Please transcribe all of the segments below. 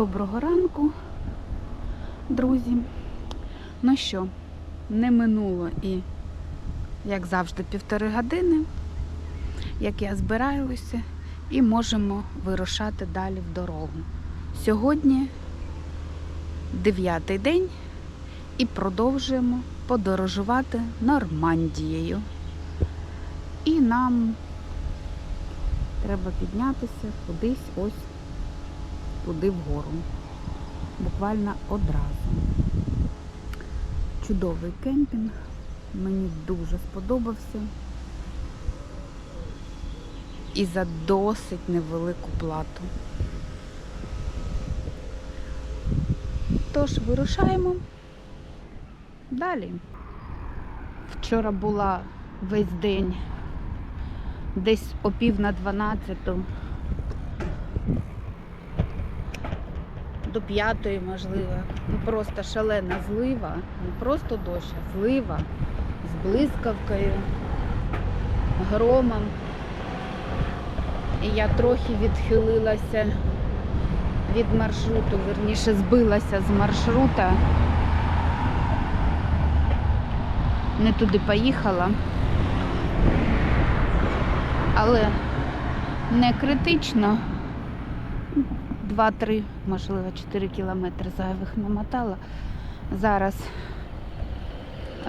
Доброго ранку, друзі. Ну що, не минуло і, як завжди, півтори години, як я збираюся, і можемо вирушати далі в дорогу. Сьогодні дев'ятий день і продовжуємо подорожувати Нормандією. І нам треба піднятися кудись ось туди вгору. Буквально одразу. Чудовий кемпінг. Мені дуже сподобався. І за досить невелику плату. Тож вирушаємо далі. Вчора була весь день десь о пів на дванадцяту до п'ятої, можливо. Ну просто шалена злива, не просто дощ, а злива з блискавкою, громом. І я трохи відхилилася від маршруту, верніше збилася з маршрута. Не туди поїхала. Але не критично. 2-3, можливо, 4 кілометри зайвих намотала. Зараз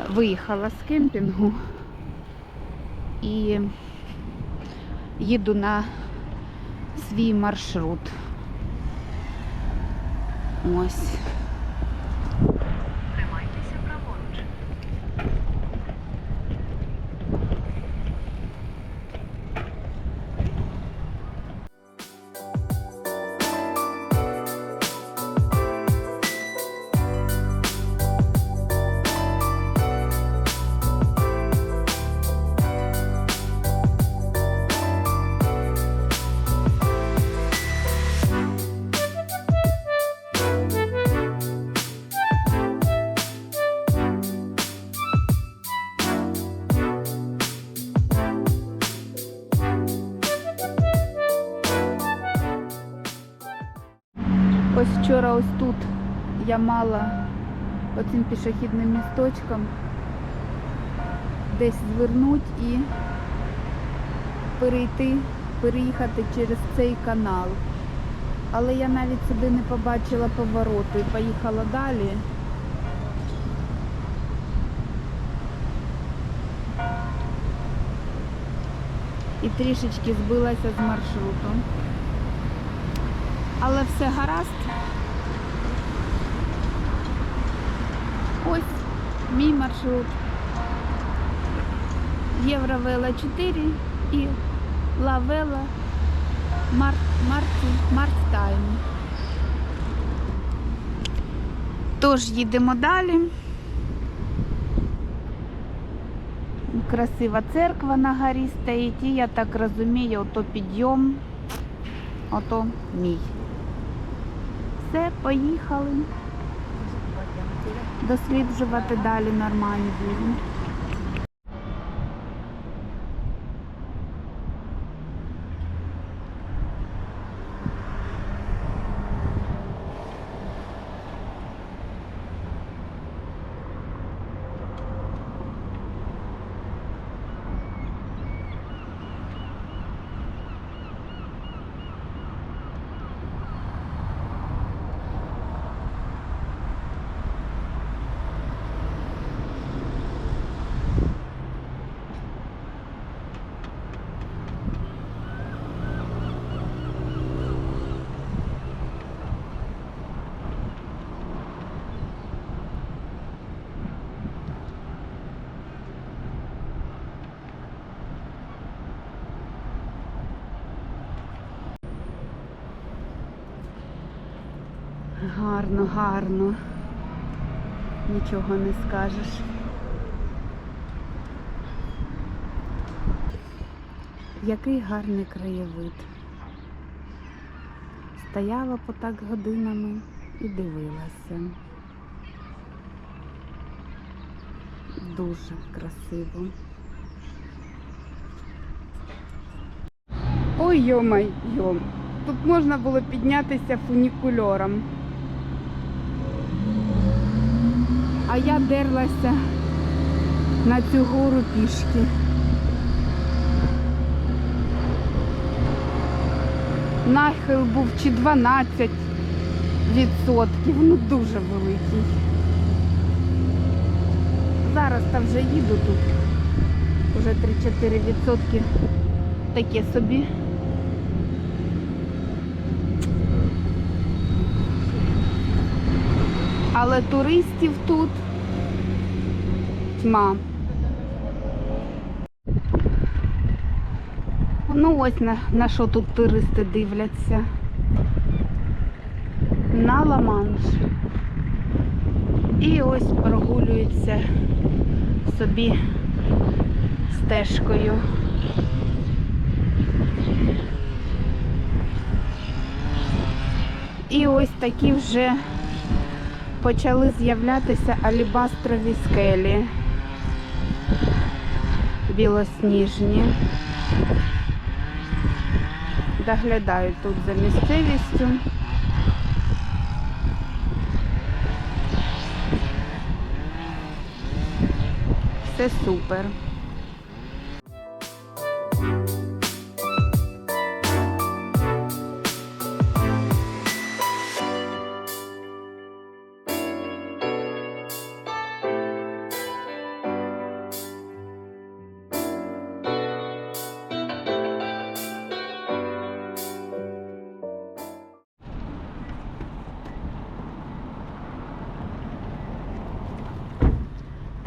виїхала з кемпінгу і їду на свій маршрут. Ось. Ось вчора ось тут я мала оцим пішохідним місточком десь звернути і перейти, переїхати через цей канал. Але я навіть сюди не побачила повороту і поїхала далі. І трішечки збилася з маршруту. Але все гаразд. Ось мій маршрут. Євровела 4 і Лавела Март, Марттайм. Тож їдемо далі. Красива церква на горі стоїть, і я так розумію, ото підйом, ото мій. Все, поїхали. Досліджувати далі Нормандію. Гарно, гарно. Нічого не скажеш. Який гарний краєвид. Стояла по так годинами і дивилася. Дуже красиво. Ой, йомай, йом. Тут можна було піднятися фунікульором. А я дерлася на цю гору пішки. Нахил був чи 12 відсотків, ну дуже великий. Зараз там вже їду тут. Уже 3-4 відсотки таке собі. Але туристів тут тьма. Ну ось на, на що тут туристи дивляться. На Ла-Манш. І ось прогулюються собі стежкою. І ось такі вже почали з'являтися алібастрові скелі білосніжні. Доглядаю тут за місцевістю. Все супер.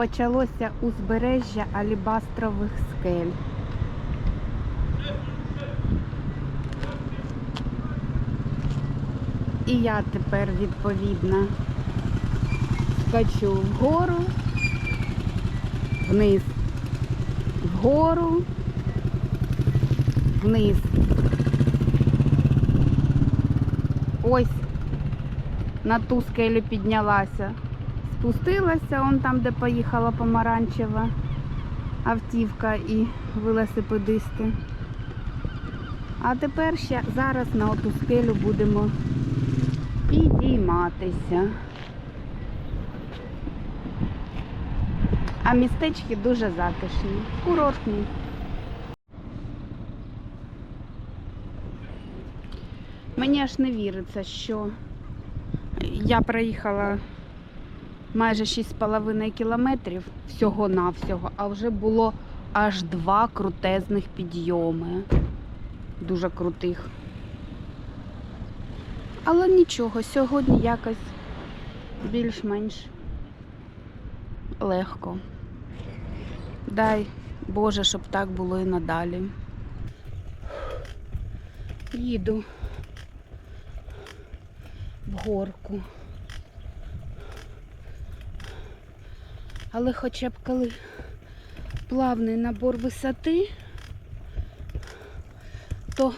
Почалося узбережжя алібастрових скель. І я тепер відповідно скачу вгору, вниз, вгору, вниз. Ось на ту скелю піднялася спустилася, он там, де поїхала помаранчева автівка і велосипедисти. А тепер ще зараз на оту скелю будемо підійматися. А містечки дуже затишні, курортні. Мені аж не віриться, що я проїхала майже 6,5 кілометрів всього-навсього, а вже було аж два крутезних підйоми. Дуже крутих. Але нічого, сьогодні якось більш-менш легко. Дай Боже, щоб так було і надалі. Їду в горку. Але хоча б коли плавний набор висоти, то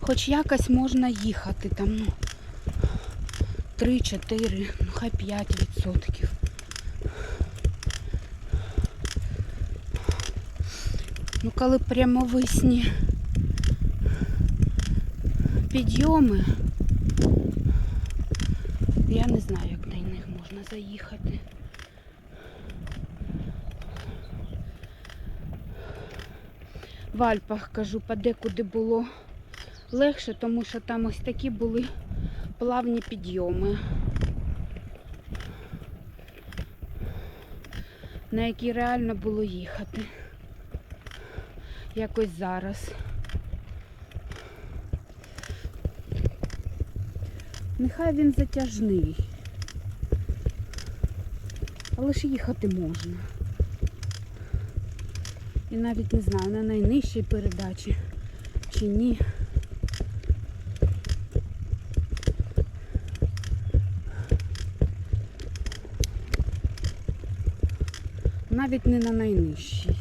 хоч якось можна їхати там, ну, 3-4, ну хай 5 відсотків. Ну, коли прямовисні підйоми, я не знаю, як на них можна заїхати. В Альпах кажу, подекуди було легше, тому що там ось такі були плавні підйоми, на які реально було їхати. Якось зараз. Нехай він затяжний. Але ж їхати можна. І навіть не знаю, на найнижчій передачі чи ні. Навіть не на найнижчій.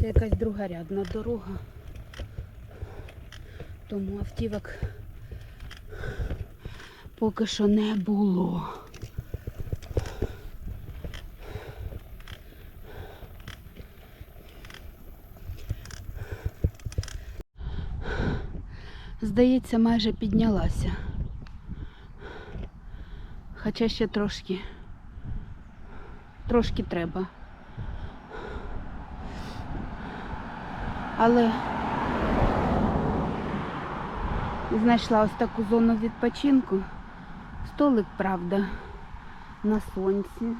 Це якась другорядна дорога тому автівок поки що не було. Здається, майже піднялася. Хоча ще трошки, трошки треба. Але знайшла ось таку зону відпочинку. Столик, правда, на сонці.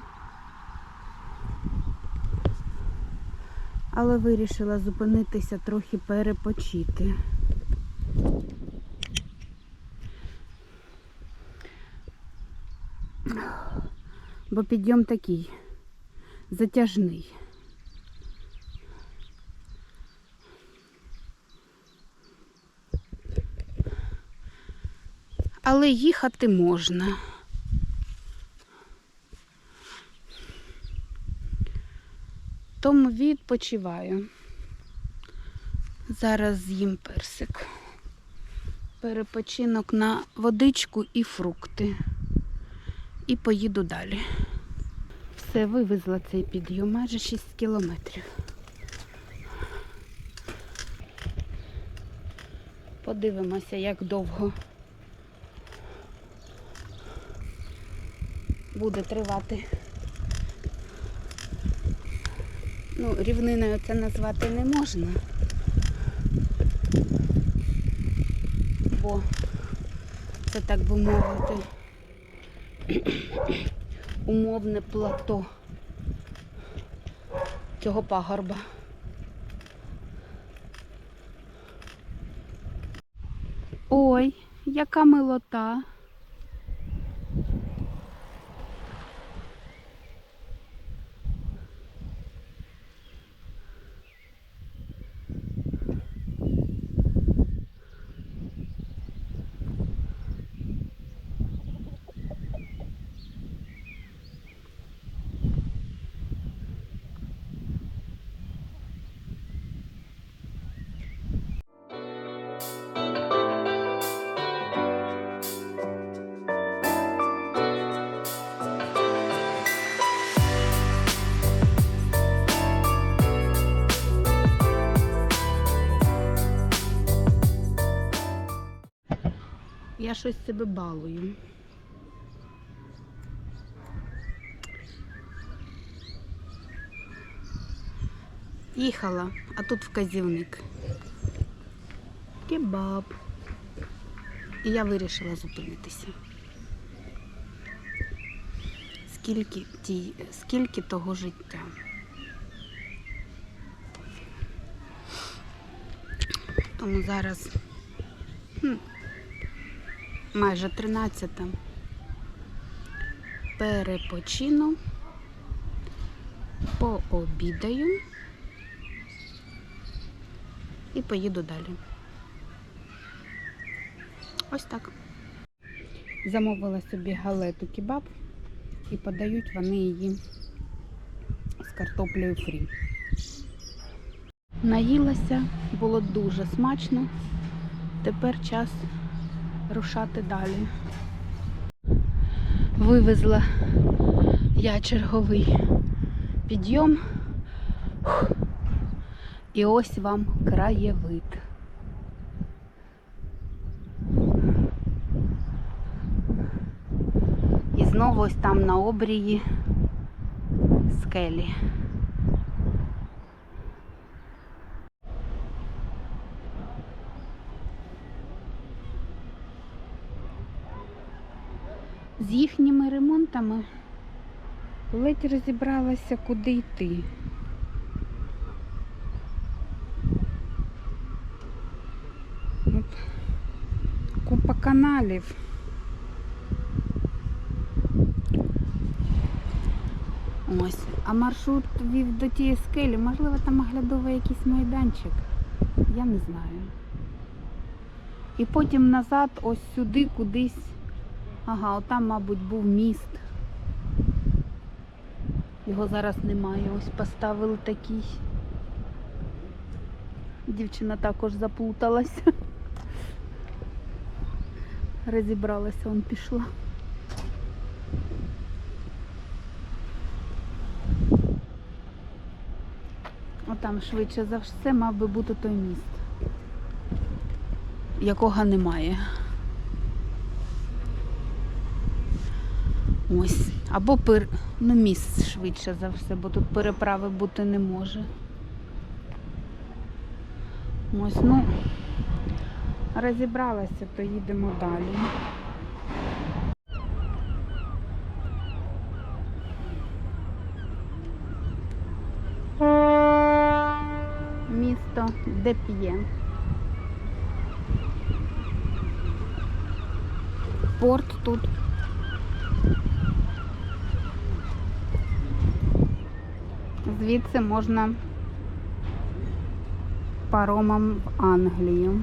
Але вирішила зупинитися трохи перепочити. Бо підйом такий затяжний. Але їхати можна. Тому відпочиваю. Зараз з'їм персик. Перепочинок на водичку і фрукти. І поїду далі. Все, вивезла цей підйом майже 6 кілометрів. Подивимося, як довго буде тривати. Ну, рівниною це назвати не можна. Бо це так би мовити умовне плато цього пагорба. Ой, яка милота. Я щось себе балую. Їхала, а тут вказівник. Кебаб. І я вирішила зупинитися. Скільки, ті, скільки того життя. Тому зараз хм, майже 13. Перепочину, пообідаю і поїду далі. Ось так. Замовила собі галету кебаб і подають вони її з картоплею фрі. Наїлася, було дуже смачно. Тепер час рушати далі. Вивезла я черговий підйом. І ось вам краєвид. І знову ось там на обрії скелі. З їхніми ремонтами ледь розібралася, куди йти. От Купа каналів. Ось. А маршрут вів до тієї скелі. Можливо, там оглядовий якийсь майданчик. Я не знаю. І потім назад, ось сюди, кудись. Ага, отам, мабуть, був міст. Його зараз немає. Ось поставили такий. Дівчина також заплуталася. Розібралася, он пішла. Отам швидше за все мав би бути той міст. якого немає. Ось. Або пер... ну, міст швидше за все, бо тут переправи бути не може. Ось, ну, розібралася, то їдемо далі. Місто Деп'є. Порт тут. Звідси можна паромом в Англію.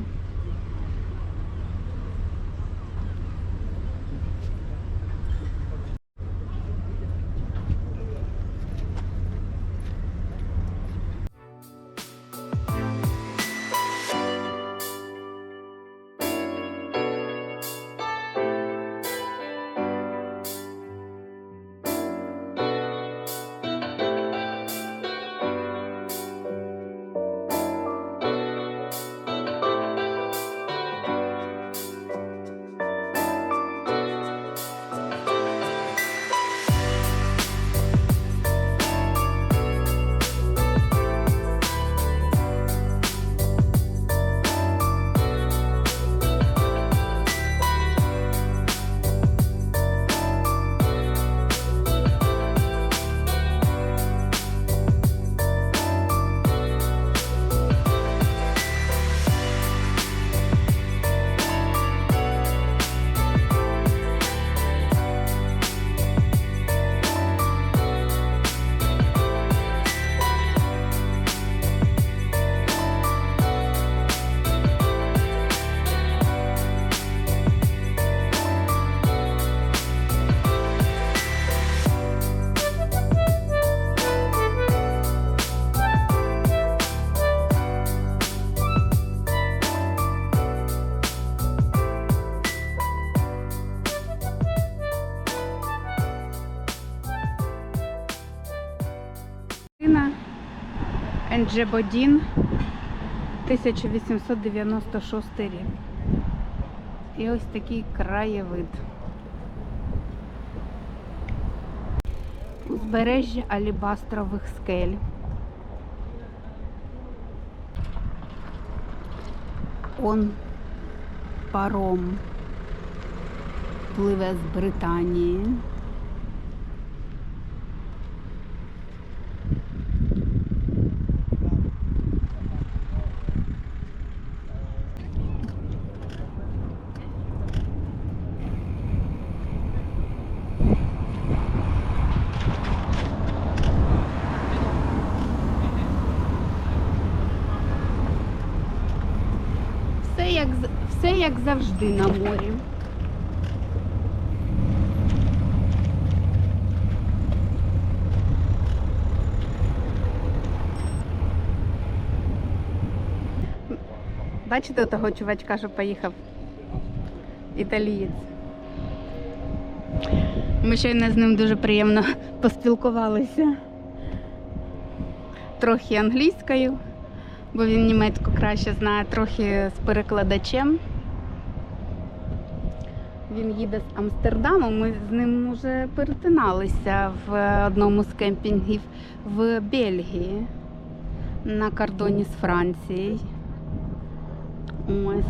Енджебодін 1896 рік. І ось такий краєвид. Узбережжя алібастрових скель. Он паром пливе з Британії. Все як, з- все як завжди на морі. Бачите того чувачка, що поїхав? Італієць. Ми щойно з ним дуже приємно поспілкувалися. Трохи англійською бо він німецьку краще знає трохи з перекладачем. Він їде з Амстердаму. Ми з ним вже перетиналися в одному з кемпінгів в Бельгії на кордоні з Францією. Ось.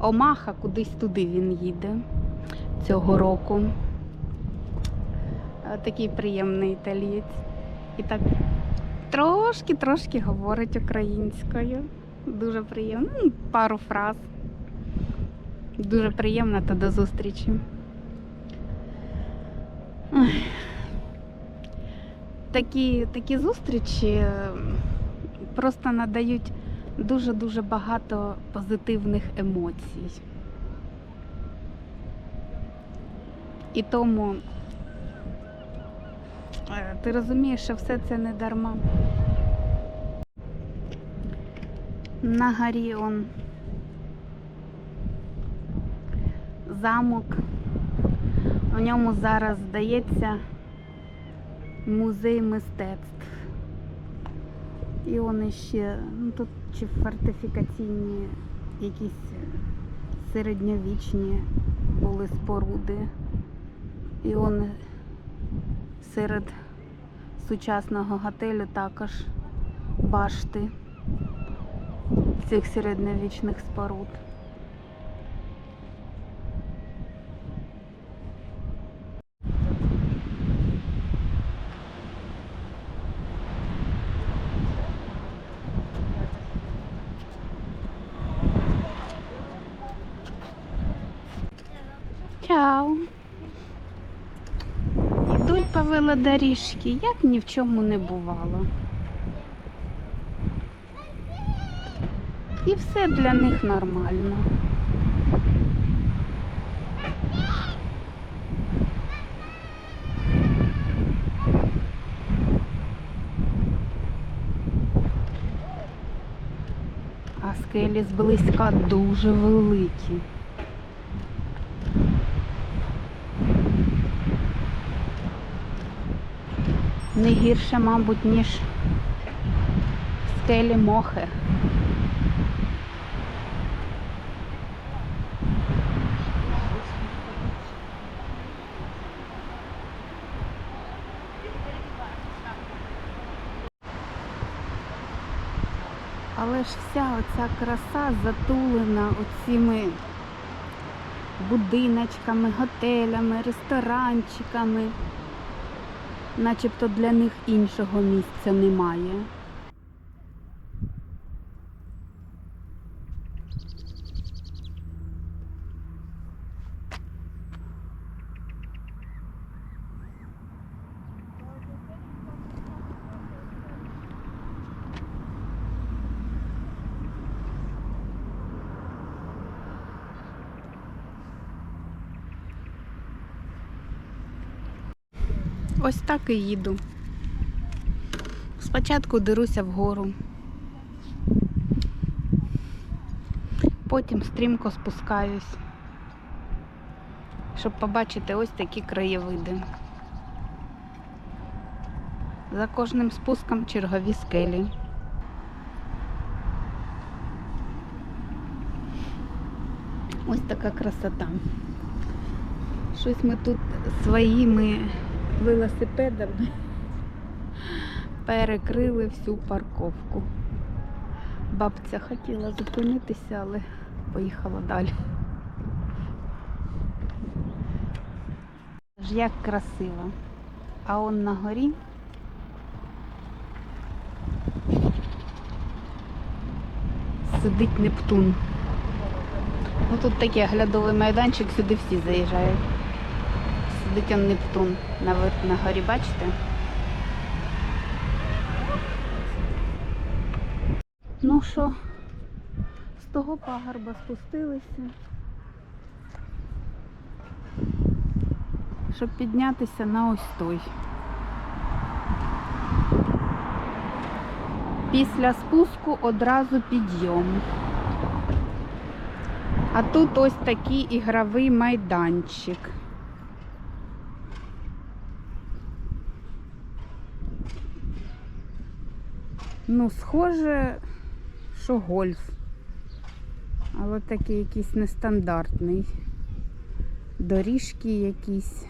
Омаха кудись туди він їде цього року. Е, Такий приємний італієць. І так трошки-трошки говорить українською. Дуже приємно. Ну, Пару фраз. Дуже приємно та до зустрічі. Такі, такі зустрічі е, просто надають дуже-дуже багато позитивних емоцій. І тому Е, Ти розумієш, що все це не дарма. На горі он замок. У ньому зараз здається музей мистецтв. І вони ще, ну тут чи фортифікаційні якісь середньовічні були споруди. І он серед сучасного готелю також башти цих середньовічних споруд. Чао. Йдуть по велодоріжці, як ні в чому не бувало. І все для них нормально. А скелі зблизька дуже великі. Не гірше, мабуть, ніж скелі Мохер. Але ж вся оця краса затулена оціми будиночками, готелями, ресторанчиками. Начебто для них іншого місця немає. Ось так і їду. Спочатку деруся вгору. Потім стрімко спускаюсь, щоб побачити ось такі краєвиди. За кожним спуском чергові скелі. Ось така красота. Щось ми тут своїми велосипедами перекрили всю парковку. Бабця хотіла зупинитися, але поїхала далі. Як красиво. А он на горі сидить Нептун. Ну тут такий оглядовий майданчик, сюди всі заїжджають. Сидить он Нептун на горі, бачите? Ну що, з того пагорба спустилися. Щоб піднятися на ось той. Після спуску одразу підйом. А тут ось такий ігровий майданчик. Ну, схоже, що гольф. Але такий якийсь нестандартний. Доріжки якісь.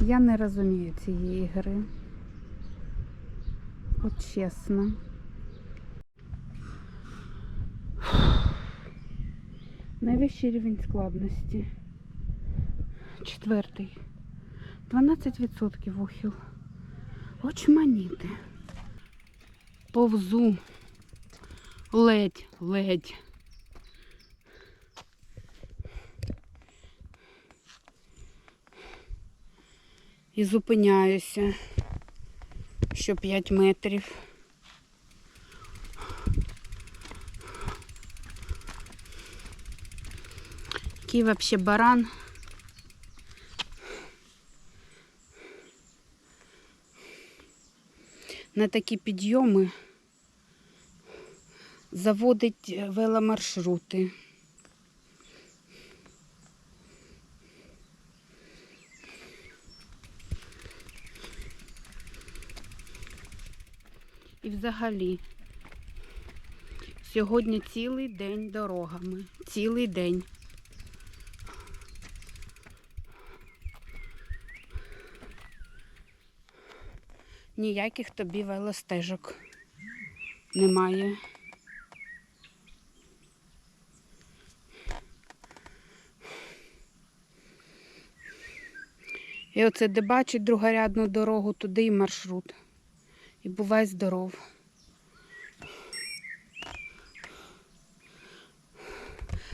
Я не розумію цієї гри. От чесно. Найвищий рівень складності. Четвертий. 12% ухил. Очманіти. Повзу. Ледь, ледь. І зупиняюся. Що 5 метрів. Який вообще баран. На такі підйоми заводить э, веломаршрути. І взагалі сьогодні цілий день дорогами, цілий день. Ніяких тобі велостежок немає. І оце де бачить другорядну дорогу, туди і маршрут. І бувай здоров.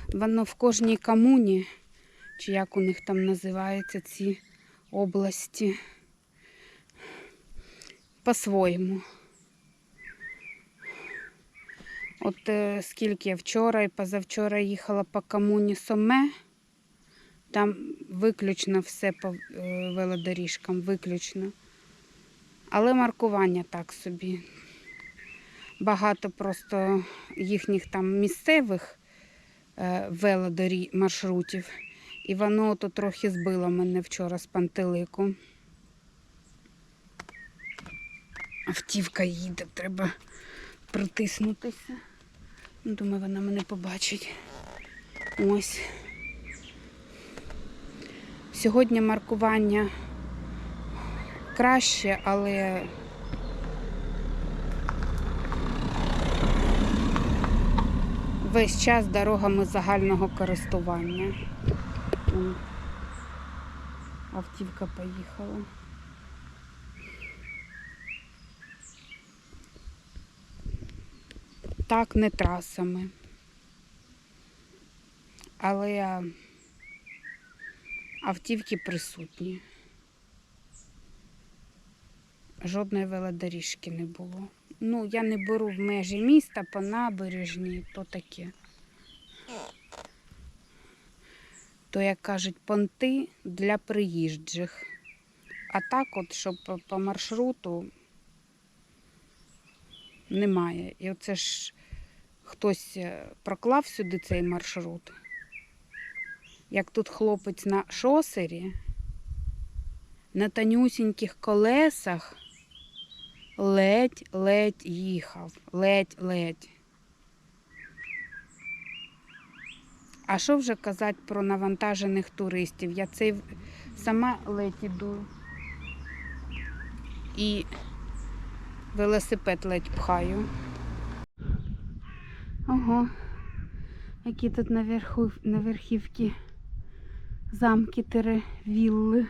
Воно в кожній комуні, чи як у них там називаються ці області, по-своєму. От е, скільки я вчора і позавчора їхала по комуні Соме, там виключно все по е, велодоріжкам, виключно. Але маркування так собі. Багато просто їхніх там місцевих е, велодорі маршрутів. І воно то трохи збило мене вчора з пантелику. Автівка їде, треба притиснутися. Ну, Думаю, вона мене побачить. Ось. Сьогодні маркування краще, але весь час дорогами загального користування. Автівка поїхала. Так, не трасами. Але автівки присутні. Жодної велодоріжки не було. Ну, я не беру в межі міста по набережні, то таке. То, як кажуть, понти для приїжджих. А так, от, щоб по- маршруту немає. І оце ж хтось е, проклав сюди цей маршрут. Як тут хлопець на шосері, на тонюсіньких колесах ледь-ледь їхав. Ледь-ледь. А що вже казати про навантажених туристів? Я цей сама ледь іду. І велосипед ледь пхаю. Ого, які тут наверху, на верхівці замки тире вілли.